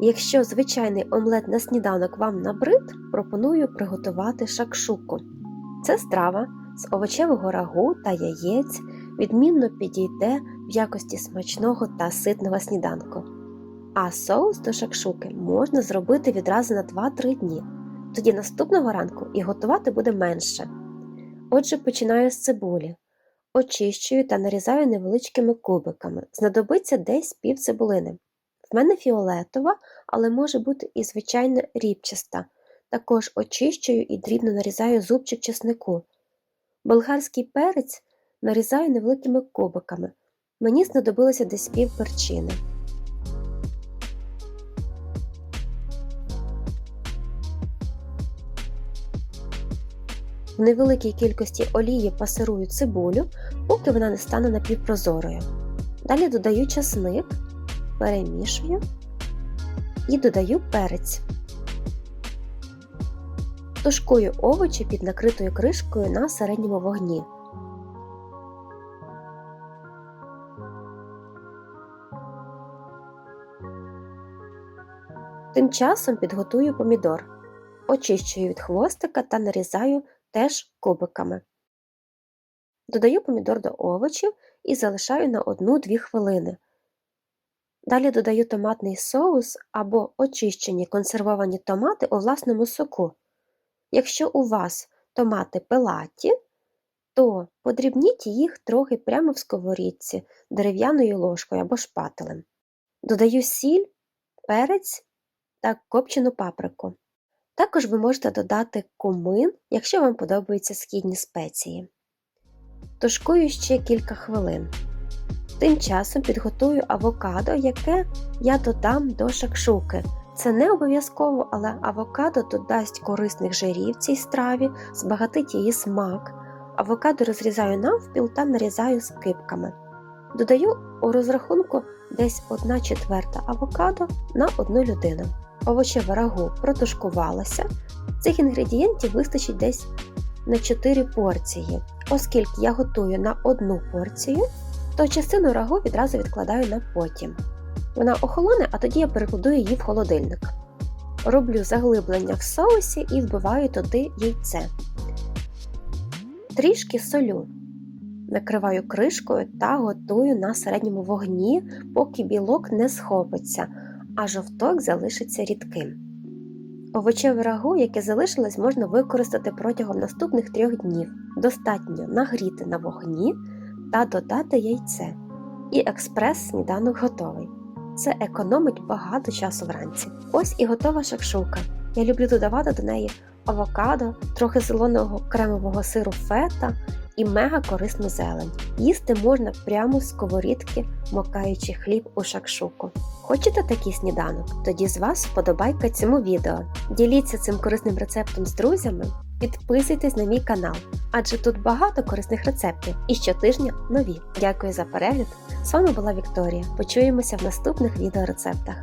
Якщо звичайний омлет на сніданок вам набрид, пропоную приготувати шакшуку. Це страва з овочевого рагу та яєць відмінно підійде в якості смачного та ситного сніданку. А соус до шакшуки можна зробити відразу на 2-3 дні. Тоді наступного ранку і готувати буде менше. Отже, починаю з цибулі. Очищую та нарізаю невеличкими кубиками. Знадобиться десь пів цибулини. В мене фіолетова, але може бути і звичайно рібчаста. Також очищую і дрібно нарізаю зубчик чеснику. Болгарський перець нарізаю невеликими кубиками. Мені знадобилося десь пів перчини. В невеликій кількості олії пасирую цибулю, поки вона не стане напівпрозорою. Далі додаю часник, перемішую і додаю перець. Тушкую овочі під накритою кришкою на середньому вогні. Тим часом підготую помідор. Очищую від хвостика та нарізаю теж кубиками. Додаю помідор до овочів і залишаю на 1-2 хвилини. Далі додаю томатний соус або очищені консервовані томати у власному соку. Якщо у вас томати пелаті, то подрібніть їх трохи прямо в сковорідці дерев'яною ложкою або шпателем. Додаю сіль, перець та копчену паприку. Також ви можете додати кумин, якщо вам подобаються східні спеції. Тушкую ще кілька хвилин. Тим часом підготую авокадо, яке я додам до шакшуки. Це не обов'язково, але авокадо додасть корисних жирів цій страві, збагатить її смак. Авокадо розрізаю навпіл та нарізаю скипками. Додаю у розрахунку десь 1 четверта авокадо на одну людину. Овочеве рагу протушкувалося. Цих інгредієнтів вистачить десь на 4 порції. Оскільки я готую на одну порцію, то частину рагу відразу відкладаю на потім. Вона охолоне, а тоді я перекладу її в холодильник. Роблю заглиблення в соусі і вбиваю туди яйце. Трішки солю. Накриваю кришкою та готую на середньому вогні, поки білок не схопиться, а жовток залишиться рідким. Овочеве рагу, яке залишилось, можна використати протягом наступних трьох днів. Достатньо нагріти на вогні та додати яйце. І експрес-сніданок готовий. Це економить багато часу вранці. Ось і готова шакшука. Я люблю додавати до неї авокадо, трохи зеленого кремового сиру фета і мега корисну зелень. Їсти можна прямо з сковорідки, мокаючи хліб у шакшуку. Хочете такий сніданок? Тоді з вас вподобайка цьому відео. Діліться цим корисним рецептом з друзями, підписуйтесь на мій канал, адже тут багато корисних рецептів і щотижня нові. Дякую за перегляд! З вами була Вікторія. Почуємося в наступних відеорецептах.